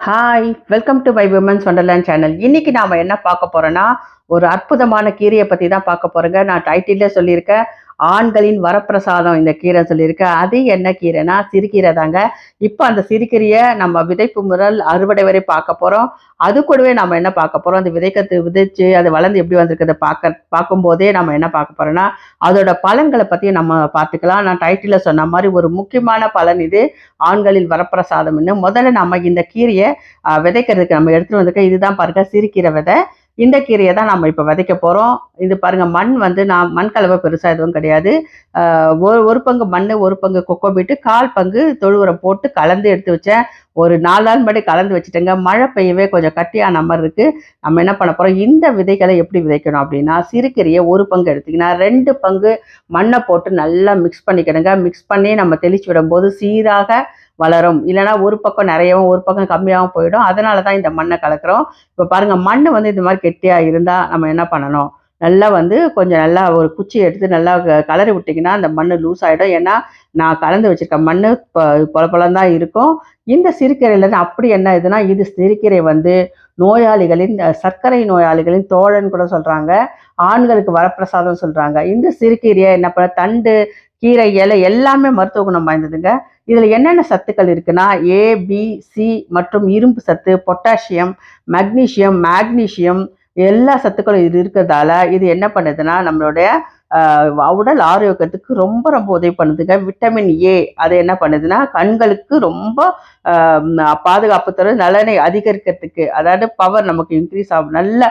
Hi welcome to my women's wonderland channel இன்றைக்கி நாம் என்ன பார்க்க போகிறோன்னா ஒரு அற்புதமான கீரையை பற்றி தான் பார்க்க போகிறேங்க நான் டைட்டிலே சொல்லியிருக்கேன் ஆண்களின் வரப்பிரசாதம் இந்த கீரை சொல்லியிருக்கேன் அது என்ன கீரைனா சிறுகீரை தாங்க. இப்போ அந்த சிறுகீரையை நம்ம விதைப்பு முதல் அறுவடை வரை பார்க்க போகிறோம் அது கூடவே நம்ம என்ன பார்க்க போகிறோம் அந்த விதைக்கிறது விதைச்சு அது வளர்ந்து எப்படி வந்திருக்கிறத பார்க்க பார்க்கும்போதே நம்ம என்ன பார்க்க போகிறோம்னா அதோட பலன்களை பற்றி நம்ம பார்த்துக்கலாம். நான் டைட்டில் சொன்ன மாதிரி ஒரு முக்கியமான பலன் இது ஆண்களின் வரப்பிரசாதம்னு முதல்ல நம்ம இந்த கீரையை விதைக்கிறதுக்கு நம்ம எடுத்துகிட்டு வந்திருக்க இதுதான் பாருங்கள் சிறுகீரை விதை. இந்த கீரையை தான் நம்ம இப்போ விதைக்க போகிறோம் இது பாருங்கள் மண் வந்து நான் மண் கலவை பெருசாக எதுவும் கிடையாது. ஒரு ஒரு பங்கு மண் ஒரு பங்கு கொக்கோ பீட்டு கால் பங்கு தொழு உரம் போட்டு கலந்து எடுத்து வச்சேன். ஒரு நாலு நாள் முன்னாடி கலந்து வச்சுட்டேங்க. மழை பெய்யவே கொஞ்சம் கட்டியான மாதிரி இருக்குது நம்ம என்ன பண்ண போகிறோம் இந்த விதைகளை எப்படி விதைக்கணும் அப்படின்னா சிறுக்கீரையை ஒரு பங்கு எடுத்தீங்கன்னா ரெண்டு பங்கு மண்ணை போட்டு நல்லா மிக்ஸ் பண்ணிக்கணுங்க. மிக்ஸ் பண்ணி நம்ம தெளிச்சு விடும்போது சீராக வளரும். இல்லைன்னா ஒரு பக்கம் நிறையவும் ஒரு பக்கம் கம்மியாகவும் போயிடும். அதனால தான் இந்த மண்ணை கலக்கிறோம். இப்போ பாருங்கள் மண் வந்து இந்த மாதிரி கெட்டியாக இருந்தால் நம்ம என்ன பண்ணணும்? நல்லா வந்து கொஞ்சம் நல்லா ஒரு குச்சி எடுத்து நல்லா க- கலரி விட்டிங்கன்னா அந்த மண் லூஸ் ஆகிடும் ஏன்னா நான் கலந்து வச்சுருக்க மண் பொல பொலம் தான் இருக்கும். இந்த சிறுக்கீரையிலேருந்து அப்படி என்ன இதுனா இது சிறுக்கீரை வந்து நோயாளிகளின் சர்க்கரை நோயாளிகளின் தோழன் கூட சொல்கிறாங்க ஆண்களுக்கு வரப்பிரசாதம் சொல்கிறாங்க இந்த சிறுக்கீரையை என்ன பண்ண தண்டு கீரை இலை எல்லாமே மருத்துவ குணம் வாய்ந்ததுங்க. இதில் என்னென்ன சத்துக்கள் இருக்குன்னா ஏ பி சி மற்றும் இரும்பு சத்து பொட்டாசியம் மக்னீசியம் மேக்னீசியம் எல்லா சத்துக்களும் இது இருக்கிறதால இது என்ன பண்ணுதுன்னா நம்மளுடைய உடல் ஆரோக்கியத்துக்கு ரொம்ப ரொம்ப உதவி பண்ணுதுங்க. விட்டமின் ஏ அது என்ன பண்ணுதுன்னா கண்களுக்கு ரொம்ப பாதுகாப்பு தரும். நலனை அதிகரிக்கிறதுக்கு. அதாவது பவர் நமக்கு இன்க்ரீஸ் ஆகும். நல்ல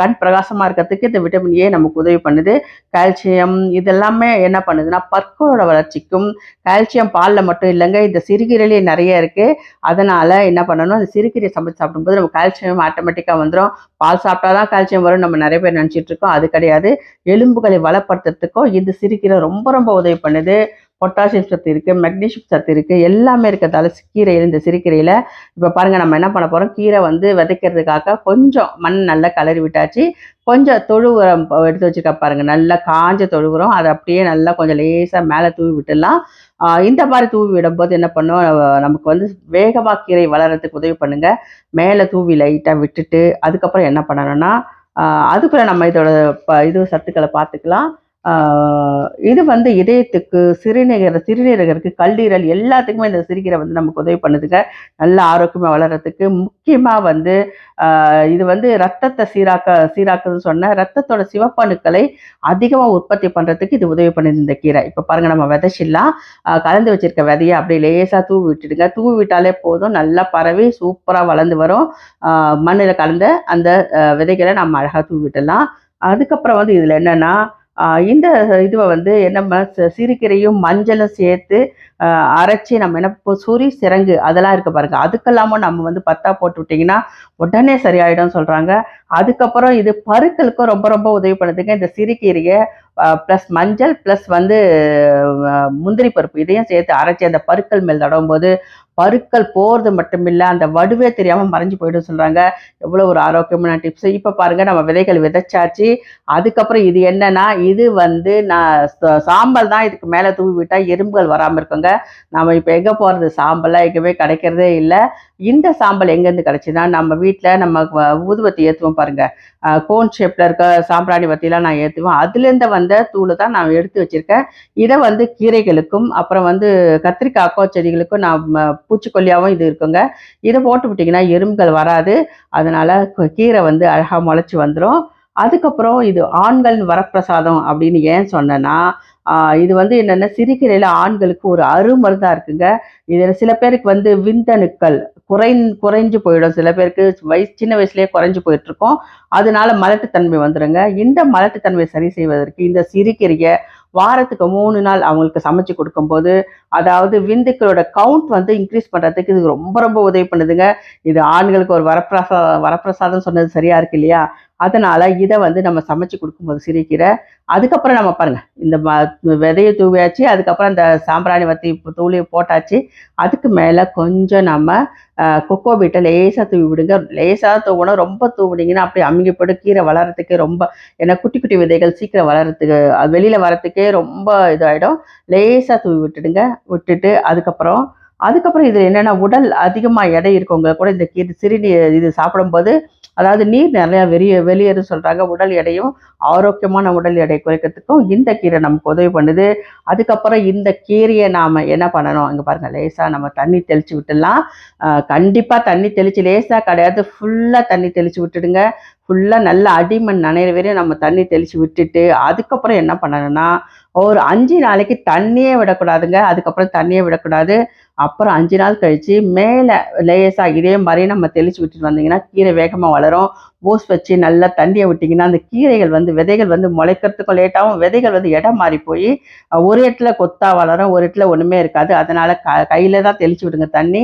கண் பிரகாசமாக இருக்கிறதுக்கு இந்த விட்டமின் ஏ நமக்கு உதவி பண்ணுது. கால்சியம் இதெல்லாமே என்ன பண்ணுதுன்னா பற்களோட வளர்ச்சிக்கும் கால்சியம் பாலில் மட்டும் இல்லைங்க இந்த சிறுகீரலே நிறைய இருக்குது அதனால் என்ன பண்ணணும் அந்த சிறுகீரை சமைச்சு சாப்பிடும்போது நம்ம கால்சியம் ஆட்டோமேட்டிக்காக வந்துடும் பால் சாப்பிட்டா தான் கால்சியம் வரும். நம்ம நிறைய பேர் நினச்சிட்டு இருக்கோம். அது கிடையாது. எலும்புகளை குணப்படுத்துறதுக்கோ இந்த சிறுகீரை ரொம்ப ரொம்ப உதவி பண்ணுது. பொட்டாசியம் சத்து இருக்குது மெக்னீஷியம் சத்து இருக்குது எல்லாமே இருக்கிறதால கீரையில் இந்த சிறுக்கீரையில் இப்போ பாருங்கள் நம்ம என்ன பண்ண போகிறோம் கீரை வந்து விதைக்கிறதுக்காக கொஞ்சம் மண் நல்லா கலரி விட்டாச்சு. கொஞ்சம் தொழு உரம் எடுத்து வச்சுருக்க பாருங்கள் நல்லா காஞ்ச தொழு உரம் அதை அப்படியே நல்லா கொஞ்சம் லேசாக மேலே தூவி விட்டுடலாம். இந்த மாதிரி தூவி விடும்போது என்ன பண்ணும்? நமக்கு வந்து வேகமாக கீரை வளர்கிறதுக்கு உதவி பண்ணுங்கள் மேலே தூவி லைட்டாக விட்டுட்டு அதுக்கப்புறம் என்ன பண்ணணும்னா அதுக்குள்ளே நம்ம இதோட ப இது சத்துக்களை பார்த்துக்கலாம். இது வந்து இதயத்துக்கு சிறுநீரக சிறுநீரகருக்கு கல்லீரல் எல்லாத்துக்குமே இந்த சிறுகீரை வந்து நமக்கு உதவி பண்ணுதுங்க. நல்ல ஆரோக்கியமாக வளர்கிறதுக்கு முக்கியமாக வந்து இது வந்து ரத்தத்தை சீராக்க சீராக்குதுன்னு சொன்ன ரத்தத்தோட சிவப்பணுக்களை அதிகமாக உற்பத்தி பண்ணுறதுக்கு இது உதவி பண்ணுது இந்த கீரை. இப்போ பாருங்கள் நம்ம விதைச்சிடலாம். கலந்து வச்சிருக்க விதையை அப்படியே லேசாக தூவி விட்டுடுங்க. தூவி விட்டாலே போதும். நல்லா பரவி சூப்பராக வளர்ந்து வரும். மண்ணில் கலந்த அந்த விதைகளை நம்ம அழகாக தூவி விட்டுடலாம். அதுக்கப்புறம் வந்து இதில் என்னென்னா இந்த இதுவை வந்து நம்ம சி- சிறுகீரையும் மஞ்சளும் சேர்த்து அரைச்சி நம்ம என்ன இப்போ சிறங்கு அதெல்லாம் இருக்க பாருங்க. அதுக்கெல்லாமும் நம்ம வந்து பத்தா போட்டு விட்டிங்கன்னா உடனே சரியாயிடும் சொல்கிறாங்க அதுக்கப்புறம் இது பருக்களுக்கும் ரொம்ப ரொம்ப உதவி பண்ணுதுங்க. இந்த சிறுகீரையை ப்ளஸ் மஞ்சள் ப்ளஸ் வந்து முந்திரி பருப்பு இதையும் சேர்த்து அரைச்சி அந்த பருக்கள் மேல் தடவும்போது பருக்கள் போகிறது மட்டும் இல்லை அந்த வடுவே தெரியாமல் மறைஞ்சு போயிடும் சொல்கிறாங்க எவ்வளோ ஒரு ஆரோக்கியமான டிப்ஸ் இப்போ பாருங்கள் நம்ம விதைகள் விதைச்சாச்சு. அதுக்கப்புறம் இது என்னன்னா இது வந்து நான் சாம்பல் தான் இதுக்கு மேலே தூவி விட்டால் எறும்புகள் வராமல் இருக்குங்க. நம்ம இப்போ எங்கே போகிறது சாம்பல்லாம் எங்கேயுமே கிடைக்கிறதே இல்லை. இந்த சாம்பல் எங்கேருந்து கிடைச்சுன்னா நம்ம வீட்டில் நம்ம ஊதுவத்தை ஏற்றுவோம் பாருங்கள் கோன் ஷேப்பில் இருக்க சாம்பிராணி பற்றிலாம் நான் ஏற்றுவேன் அதுலேருந்து வந்த தூள் தான் நான் எடுத்து வச்சிருக்கேன். இதை வந்து கீரைகளுக்கும் அப்புறம் வந்து கத்திரிக்காய்க்கோ செடிகளுக்கும் நான் பூச்சிக்கொல்லியாகவும் இது இருக்குங்க. இதை போட்டு விட்டிங்கன்னா எறும்புகள் வராது. அதனால் கீரை வந்து அழகாக முளைச்சி வந்துடும் அதுக்கப்புறம் இது ஆண்கள் வரப்பிரசாதம் அப்படின்னு ஏன் சொன்னேன்னா இது வந்து என்னென்ன சிறுகீரையில் ஆண்களுக்கு ஒரு அருமருந்தாக இருக்குங்க. இதில் சில பேருக்கு வந்து விந்தணுக்கள் குறை குறைஞ்சு போயிடும். சில பேருக்கு வயசு சின்ன வயசுலேயே குறைஞ்சு போயிட்டுருக்கோம். அதனால மலட்டுத்தன்மை வந்துடுங்க இந்த மலட்டுத்தன்மையை சரி செய்வதற்கு இந்த சிறுகீரையை வாரத்துக்கு மூணு நாள் அவங்களுக்கு சமைச்சு கொடுக்கும்போது அதாவது விந்துக்களோட கவுண்ட் வந்து இன்க்ரீஸ் பண்ணுறதுக்கு இது ரொம்ப ரொம்ப உதவி பண்ணுதுங்க. இது ஆண்களுக்கு ஒரு வரப்பிரசா வரப்பிரசாதம் சொன்னது சரியா இருக்கு இல்லையா? அதனால இதை வந்து நம்ம சமைச்சு கொடுக்கும்போது சிரிக்கீரை அதுக்கப்புறம் நம்ம பாருங்க இந்த ம- விதையை தூவியாச்சு அதுக்கப்புறம் அந்த சாம்பிராணி வத்தி தூளி போட்டாச்சு அதுக்கு மேலே கொஞ்சம் நம்ம கொக்கோ பீட்டை லேசாக தூவி விடுங்க. லேசாக தூவணும் ரொம்ப தூவினீங்கன்னா அப்படியே அமுங்கி போட்டு கீரை வளர்கிறதுக்கு ரொம்ப ஏன்னா குட்டி குட்டி விதைகள் சீக்கிரம் வளர்கிறதுக்கு அது வெளியில் வரத்துக்கே ரொம்ப இதாகிடும் லேசாக தூவி விட்டுடுங்க விட்டுட்டு அதுக்கப்புறம் அதுக்கப்புறம் இது என்னென்னா உடல் அதிகமாக எடை இருக்கவங்க கூட இந்த கீரை சிறுநீர் இது சாப்பிடும்போது அதாவது நீர் நிறையா வெளியே வெளியேறும் சொல்கிறாங்க உடல் எடையும் ஆரோக்கியமான உடல் எடை குறைக்கிறதுக்கும் இந்த கீரை நமக்கு உதவி பண்ணுது. அதுக்கப்புறம் இந்த கீரையை நாம் என்ன பண்ணணும்? அங்கே பாருங்கள் லேசாக நம்ம தண்ணி தெளித்து விட்டுடலாம். கண்டிப்பாக தண்ணி தெளித்து லேசாக கிடையாது ஃபுல்லாக தண்ணி தெளித்து விட்டுடுங்க. ஃபுல்லாக நல்ல அடிமண் நனையிற வரையும் நம்ம தண்ணி தெளித்து விட்டுட்டு அதுக்கப்புறம் என்ன பண்ணணும்னா ஒரு அஞ்சு நாளைக்கு தண்ணியே விடக்கூடாதுங்க. அதுக்கப்புறம் தண்ணியே விடக்கூடாது. அப்புறம் அஞ்சு நாள் கழித்து மேலே லேசாக இதே மாதிரி நம்ம தெளித்து விட்டுட்டு வந்தீங்கன்னா கீரை வேகமாக வளரும். பூஸ் வச்சு நல்லா தண்ணியை விட்டிங்கன்னா அந்த கீரைகள் வந்து விதைகள் வந்து முளைக்கிறதுக்கும் லேட்டாகவும் விதைகள் வந்து இடம் மாறி போய் ஒரு இடத்துல கொத்தா வளரும் ஒரு இடத்துல ஒன்றுமே இருக்காது. அதனால் க கையில் தான் தெளித்து விடுங்க தண்ணி.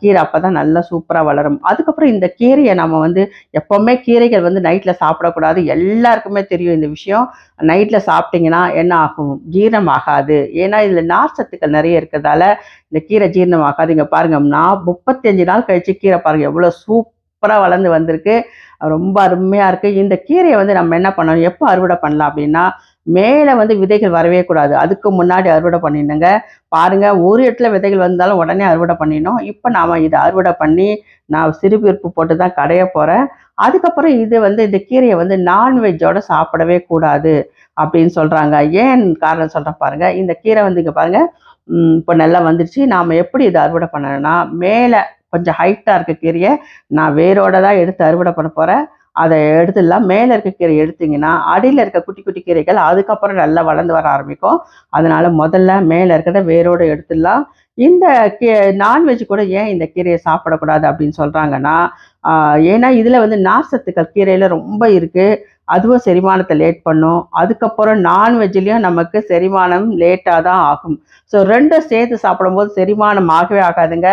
கீரை அப்போ தான் நல்லா சூப்பராக வளரும். அதுக்கப்புறம் இந்த கீரையை நம்ம வந்து எப்போவுமே கீரைகள் வந்து நைட்டில் சாப்பிடக்கூடாது. எல்லாருக்குமே தெரியும் இந்த விஷயம். நைட்டில் சாப்பிட்டிங்கன்னா என்ன ஆகும்? ஜீரணம் ஆகாது ஏன்னா இதில் நார் சத்துக்கள் நிறைய இருக்கிறதால இந்த கீரை ஜீரணம் பாருங்க பாருங்கள் நான் முப்பத்தஞ்சு நாள் கழித்து கீரை பாருங்கள் எவ்வளோ சூப்பராக வளர்ந்து வந்திருக்கு. ரொம்ப அருமையாக இருக்குது இந்த கீரையை வந்து நம்ம என்ன பண்ணணும்? எப்போ அறுவடை பண்ணலாம் அப்படின்னா மேலே வந்து விதைகள் வரவே கூடாது. அதுக்கு முன்னாடி அறுவடை பண்ணிடணுங்க. பாருங்கள் ஒரு இடத்துல விதைகள் வந்தாலும் உடனே அறுவடை பண்ணிடணும். இப்போ நாம் இதை அறுவடை பண்ணி நான் சிறுபிற்பு போட்டு தான் கடைய போகிறேன் அதுக்கப்புறம் இது வந்து இந்த கீரையை வந்து நான்வெஜ்ஜோட சாப்பிடவே கூடாது அப்படின்னு சொல்கிறாங்க ஏன் காரணம் சொல்கிறேன் பாருங்கள் இந்த கீரை வந்து இங்கே பாருங்கள் இப்போ நல்லா வந்துடுச்சு நாம் எப்படி இதை அறுவடை பண்ணணும்னா மேலே கொஞ்சம் ஹைட்டாக இருக்க கீரையை நான் வேரோட தான் எடுத்து அறுவடை பண்ண போகிறேன் அதை எடுத்துடலாம். மேலே இருக்க கீரை எடுத்திங்கன்னா அடியில் இருக்க குட்டி குட்டி கீரைகள் அதுக்கப்புறம் நல்லா வளர்ந்து வர ஆரம்பிக்கும். அதனால் முதல்ல மேலே இருக்கிறத வேரோடு எடுத்துடலாம். இந்த கீ நான்வெஜ் கூட ஏன் இந்த கீரையை சாப்பிடக்கூடாது அப்படின்னு சொல்கிறாங்கன்னா ஏன்னா இதில் வந்து நார்சத்துக்கள் கீரையில் ரொம்ப இருக்குது அதுவும் செரிமானத்தை லேட் பண்ணும். அதுக்கப்புறம் நான்வெஜ்லேயும் நமக்கு செரிமானம் லேட்டாக தான் ஆகும். ஸோ ரெண்டும் சேர்த்து சாப்பிடும்போது செரிமானம் ஆகவே ஆகாதுங்க.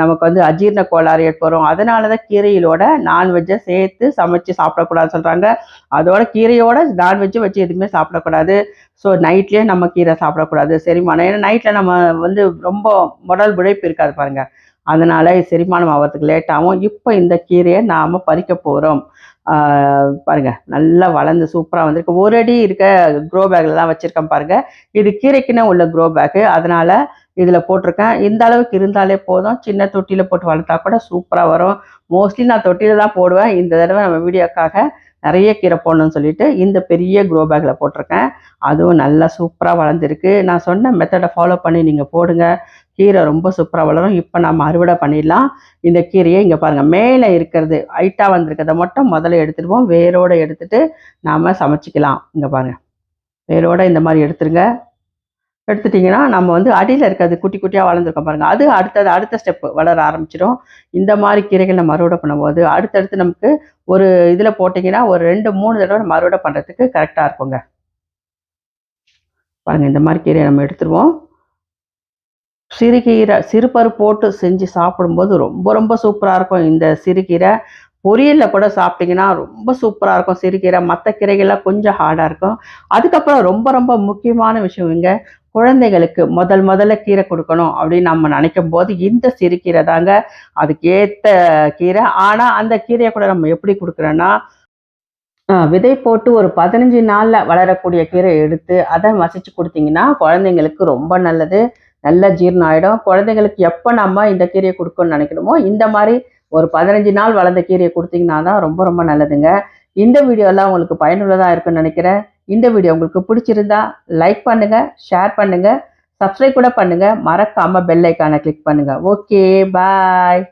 நமக்கு வந்து அஜீர்ண கோளாறு ஏற்படும். அதனால தான் கீரையிலோட நான்வெஜ்ஜை சேர்த்து சமைச்சு சாப்பிடக்கூடாதுன்னு சொல்கிறாங்க அதோட கீரையோட நான்வெஜ்ஜை வச்சு எதுவுமே சாப்பிடக்கூடாது. ஸோ நைட்லேயே நம்ம கீரை சாப்பிடக்கூடாது. செரிமானம். ஏன்னா நைட்டில் நம்ம வந்து ரொம்ப உடல் உழைப்பு இருக்காது பாருங்கள் அதனால் செரிமானம் ஆகிறதுக்கு லேட்டாகவும் இப்போ இந்த கீரையை நாம் பறிக்க போகிறோம் பாருங்கள் நல்லா வளர்ந்து சூப்பராக வந்திருக்கு. ஒரு அடி இருக்க க்ரோ பேக்கில் தான் வச்சுருக்கேன் பாருங்கள் இது கீரைக்குன்னு உள்ள க்ரோ பேக்கு அதனால் இதில் போட்டிருக்கேன். இந்த அளவுக்கு இருந்தாலே போதும். சின்ன தொட்டியில் போட்டு வளர்த்தா கூட சூப்பராக வரும். மோஸ்ட்லி நான் தொட்டியில் தான் போடுவேன். இந்த தடவை நம்ம வீடியோக்காக நிறைய கீரை போடணும்னு சொல்லிட்டு இந்த பெரிய க்ரோ பேக்கில் போட்டிருக்கேன். அதுவும் நல்லா சூப்பராக வளர்ந்துருக்கு. நான் சொன்ன மெத்தடை ஃபாலோ பண்ணி நீங்கள் போடுங்க. கீரை ரொம்ப சூப்பராக வளரும். இப்போ நம்ம அறுவடை பண்ணிடலாம். இந்த கீரையை இங்கே பாருங்கள் மேலே இருக்கிறது ஹைட்டாக வந்திருக்கிறத மட்டும் முதல்ல எடுத்துடுவோம் வேரோடு எடுத்துகிட்டு நாம் சமைச்சிக்கலாம். இங்கே பாருங்கள் வேரோடு இந்த மாதிரி எடுத்துருங்க. எடுத்துட்டிங்கன்னா நம்ம வந்து அடியில் இருக்கிறது குட்டி குட்டியாக வளர்ந்துருக்கோம் பாருங்கள் அது அடுத்தது அடுத்த ஸ்டெப்பு வளர ஆரம்பிச்சிடும் இந்த மாதிரி கீரைகள் நம்ம அறுவடை பண்ணும்போது அடுத்தடுத்து நமக்கு ஒரு இதில் போட்டிங்கன்னா ஒரு ரெண்டு மூணு தடவை நம்ம அறுவடை பண்ணுறதுக்கு கரெக்டாக இருக்குங்க. பாருங்கள் இந்த மாதிரி கீரையை நம்ம எடுத்துருவோம். சிறுகீரை சிறுபரு போட்டு செஞ்சு சாப்பிடும்போது ரொம்ப ரொம்ப சூப்பராக இருக்கும். இந்த சிறுகீரை பொரியலில் கூட சாப்பிட்டிங்கன்னா ரொம்ப சூப்பராக இருக்கும். சிறுகீரை மற்ற கீரைகள்லாம் கொஞ்சம் ஹார்டாக இருக்கும். அதுக்கப்புறம் ரொம்ப ரொம்ப முக்கியமான விஷயம் இங்கே குழந்தைகளுக்கு முதல் முதல்ல கீரை கொடுக்கணும் அப்படின்னு நம்ம நினைக்கும் போது இந்த சிறுகீரை தாங்க. அதுக்கேற்ற கீரை. ஆனால் அந்த கீரையை கூட நம்ம எப்படி கொடுக்குறோன்னா விதை போட்டு ஒரு பதினஞ்சு நாளில் வளரக்கூடிய கீரை எடுத்து அதை மசிச்சு கொடுத்தீங்கன்னா குழந்தைங்களுக்கு ரொம்ப நல்லது. நல்ல ஜீரணம் ஆகிடும் குழந்தைங்களுக்கு எப்போ நம்ம இந்த கீரையை கொடுக்கணும்னு நினைக்கணுமோ இந்த மாதிரி ஒரு பதினஞ்சு நாள் வளர்ந்த கீரையை கொடுத்தீங்கன்னா தான் ரொம்ப ரொம்ப நல்லதுங்க. இந்த வீடியோலாம் உங்களுக்கு பயனுள்ளதாக இருக்குன்னு நினைக்கிறேன். இந்த வீடியோ உங்களுக்கு பிடிச்சிருந்தா லைக் பண்ணுங்கள் ஷேர் பண்ணுங்கள் சப்ஸ்கிரைப் கூட பண்ணுங்கள் மறக்காமல் பெல் ஐக்கானை கிளிக் பண்ணுங்கள் ஓகே பாய்